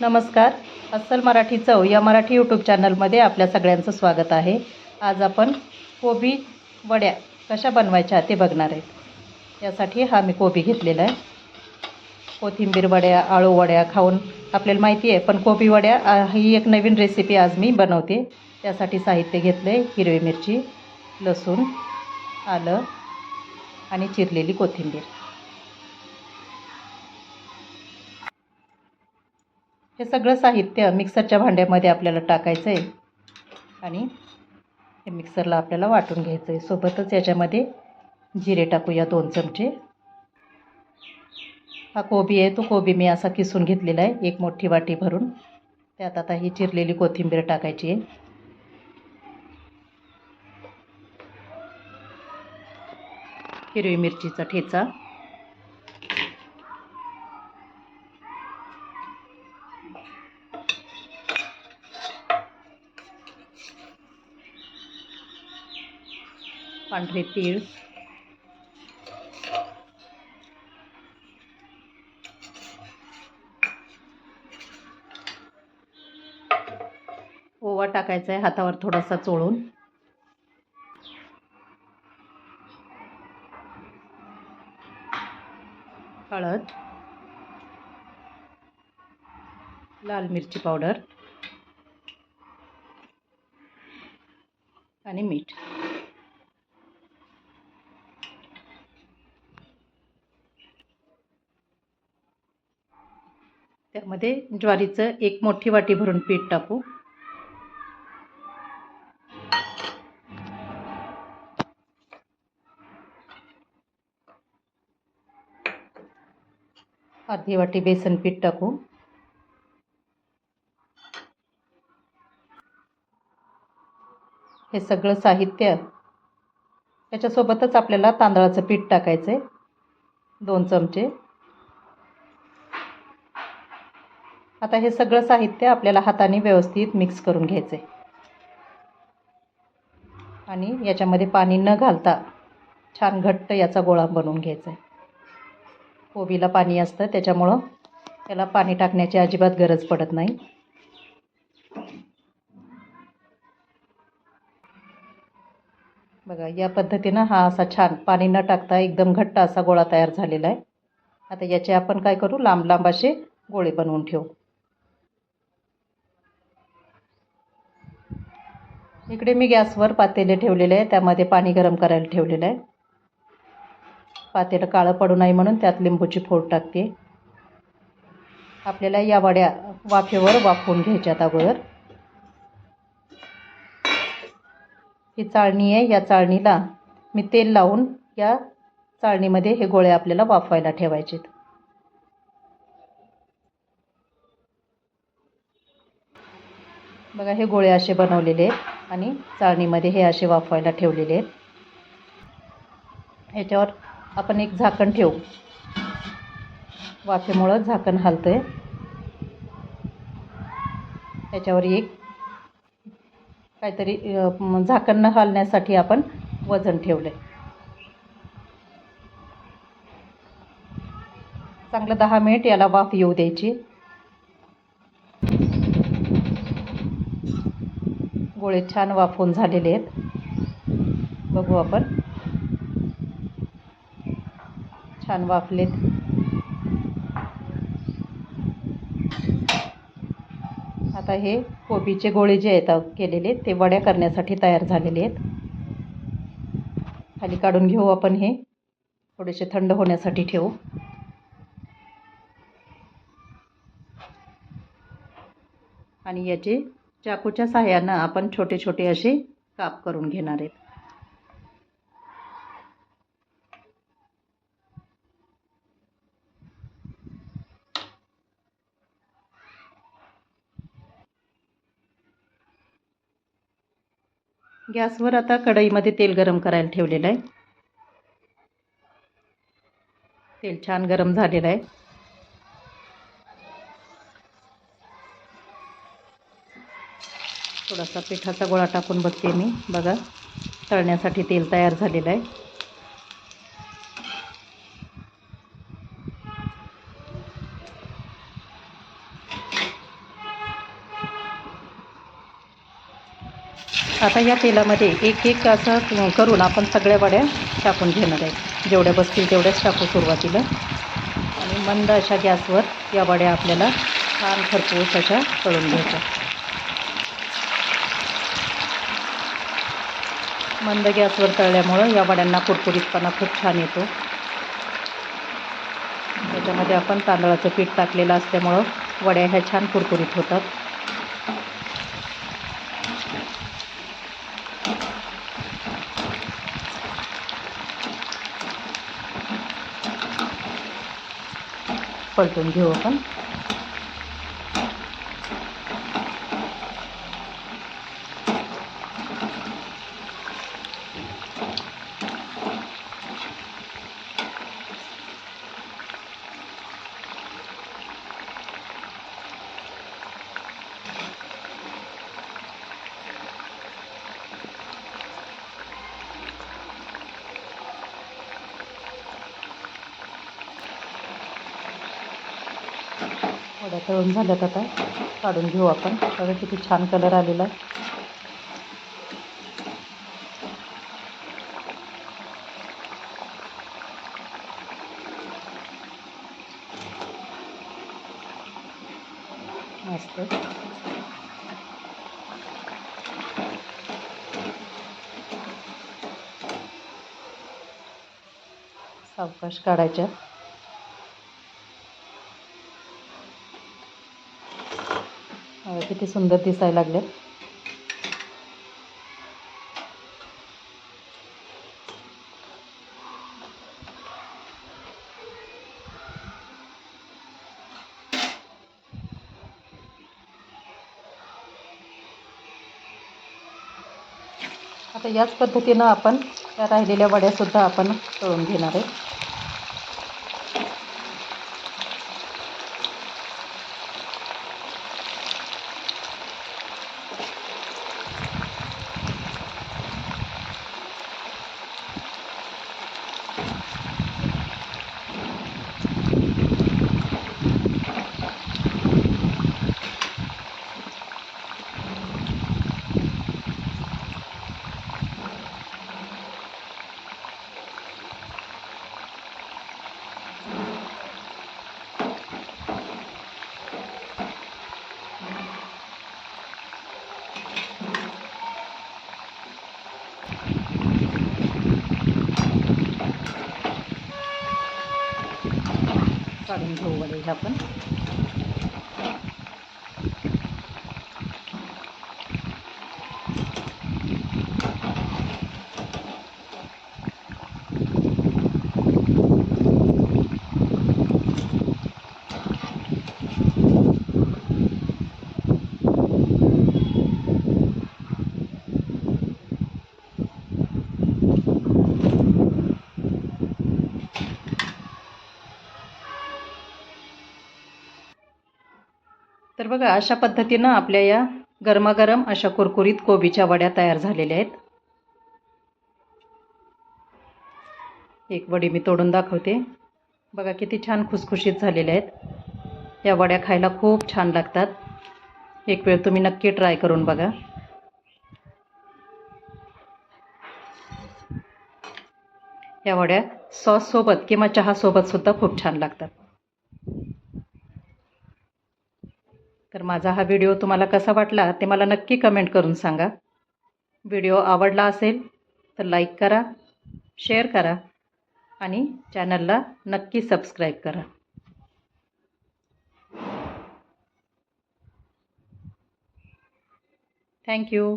नमस्कार. अस्सल मराठी चव या मराठी यूट्यूब चॅनलमध्ये आपल्या सगळ्यांचं स्वागत आहे. आज आपण कोबी वड्या कशा बनवायच्या ते बघणार आहेत यासाठी हा मी कोबी घेतलेला आहे. कोथिंबीर वड्या आळू वड्या खाऊन आपल्याला माहिती आहे पण कोबी वड्या ही एक नवीन रेसिपी आज मी बनवते. त्यासाठी साहित्य घेतलं आहे हिरवी मिरची लसूण आलं आणि चिरलेली कोथिंबीर. हे सगळं साहित्य मिक्सरच्या भांड्यामध्ये आपल्याला टाकायचं आहे आणि हे मिक्सरला आपल्याला वाटून घ्यायचं आहे सोबतच याच्यामध्ये जिरे टाकूया दोन चमचे. हा कोबी आहे तो कोबी मी असा किसून घेतलेला आहे एक मोठी वाटी भरून. त्यात आता ही चिरलेली कोथिंबीर टाकायची आहे. हिरवी मिरचीचा ठेचा. पांढरे तीळ. ओवा टाकायचा आहे हातावर थोडासा चोळून. हळद. लाल मिरची पावडर. आणि मीठ. त्यामध्ये ज्वारीचं एक मोठी वाटी भरून पीठ टाकू. अर्धी वाटी बेसन पीठ टाकू. हे सगळं साहित्य त्याच्यासोबतच आपल्याला तांदळाचं पीठ टाकायचं आहे दोन चमचे. आता हे सगळं साहित्य आपल्याला हाताने व्यवस्थित मिक्स करून घ्यायचं आहे आणि याच्यामध्ये पाणी न घालता छान घट्ट याचा गोळा बनवून घ्यायचा आहे कोबीला पाणी असतं त्याच्यामुळं त्याला पाणी टाकण्याची अजिबात गरज पडत नाही. बघा या पद्धतीनं हा असा छान पाणी न टाकता एकदम घट्ट असा गोळा तयार झालेला आहे. आता याचे आपण काय करू? लांब लांब असे गोळे बनवून ठेवू. इकडे मी गॅसवर पातेले ठेवलेले आहे. त्यामध्ये पाणी गरम करायला ठेवलेलं आहे. पातेलं काळं पडू नये म्हणून त्यात लिंबूची फोड टाकते. आपल्याला या वड्या वाफेवर वाफवून घ्यायच्यात अगोदर. ही चाळणी आहे. या चाळणीला मी तेल लावून या चाळणीमध्ये हे गोळे आपल्याला वाफवायला ठेवायचे बघा हे गोळे असे बनवलेले आहेत. आणि चाळणीमध्ये हे असे वाफवायला ठेवलेले आहेत. ह्याच्यावर आपण एक झाकण ठेवू. वाफेमुळं झाकण हलतं आहे त्याच्यावर एक काहीतरी झाकण न हलण्यासाठी आपण वजन ठेवलं आहे चांगलं दहा मिनिट याला वाफ येऊ द्यायची. गोळे छान वाफवून झालेले आहेत. बघू आपण. छान वाफलेत. आता हे कोबीचे गोळे जे आहेत केलेले ते वड्या करण्यासाठी तयार झालेले आहेत. खाली काढून घेऊ आपण हे. थोडेसे थंड होण्यासाठी ठेवू. आणि याचे चाकूच्या सहाय्यानं आपण छोटे छोटे असे काप करून घेणार आहेत. गॅसवर आता कढईमध्ये तेल गरम करायला ठेवलेलं आहे. तेल छान गरम झालेलं आहे. थोडासा पिठाचा गोळा टाकून बघते मी. बघा तळण्यासाठी तेल तयार झालेलं आहे. आता या तेलामध्ये एक एक असं करून आपण सगळ्या वड्या टाकून घेणार आहे. जेवढ्या बसतील तेवढ्याच टाकू सुरुवातीला. आणि मंद अशा गॅसवर या वड्या आपल्याला छान खरपूस अशा तळून घ्यायच्या. मंद गॅसवर तळल्यामुळं या वड्यांना कुरकुरीतपणा खूप छान येतो. त्याच्यामध्ये आपण तांदळाचं पीठ टाकलेलं असल्यामुळं वड्या ह्या छान कुरकुरीत होतात. पलटून घेऊ आपण. वड्या तळून झाल्यात आता. काढून घेऊ आपण. बघा किती छान कलर आलेला आहे. मस्त सावकाश काढायच्या. किती सुंदर दिसायला लागले आता याच पद्धतीनं आपण त्या राहिलेल्या वड्यासुद्धा आपण तळून घेणार आहे. काढून घेऊ वडे आपण तर बघा अशा पद्धतीनं आपल्या या गरमागरम अशा कुरकुरीत कोबीच्या वड्या तयार झालेल्या आहेत. एक वडी मी तोडून दाखवते. बघा किती छान खुसखुशीत झालेल्या आहेत. या वड्या खायला खूप छान लागतात. एक वेळ तुम्ही नक्की ट्राय करून बघा. या वड्या सॉससोबत किंवा चहासोबतसुद्धा खूप छान लागतात. तर माझा हा व्हिडिओ तुम्हाला कसा वाटला ते मला नक्की कमेंट करून सांगा. व्हिडिओ आवडला असेल तर लाईक करा शेअर करा आणि चॅनलला नक्की सबस्क्राईब करा. थँक्यू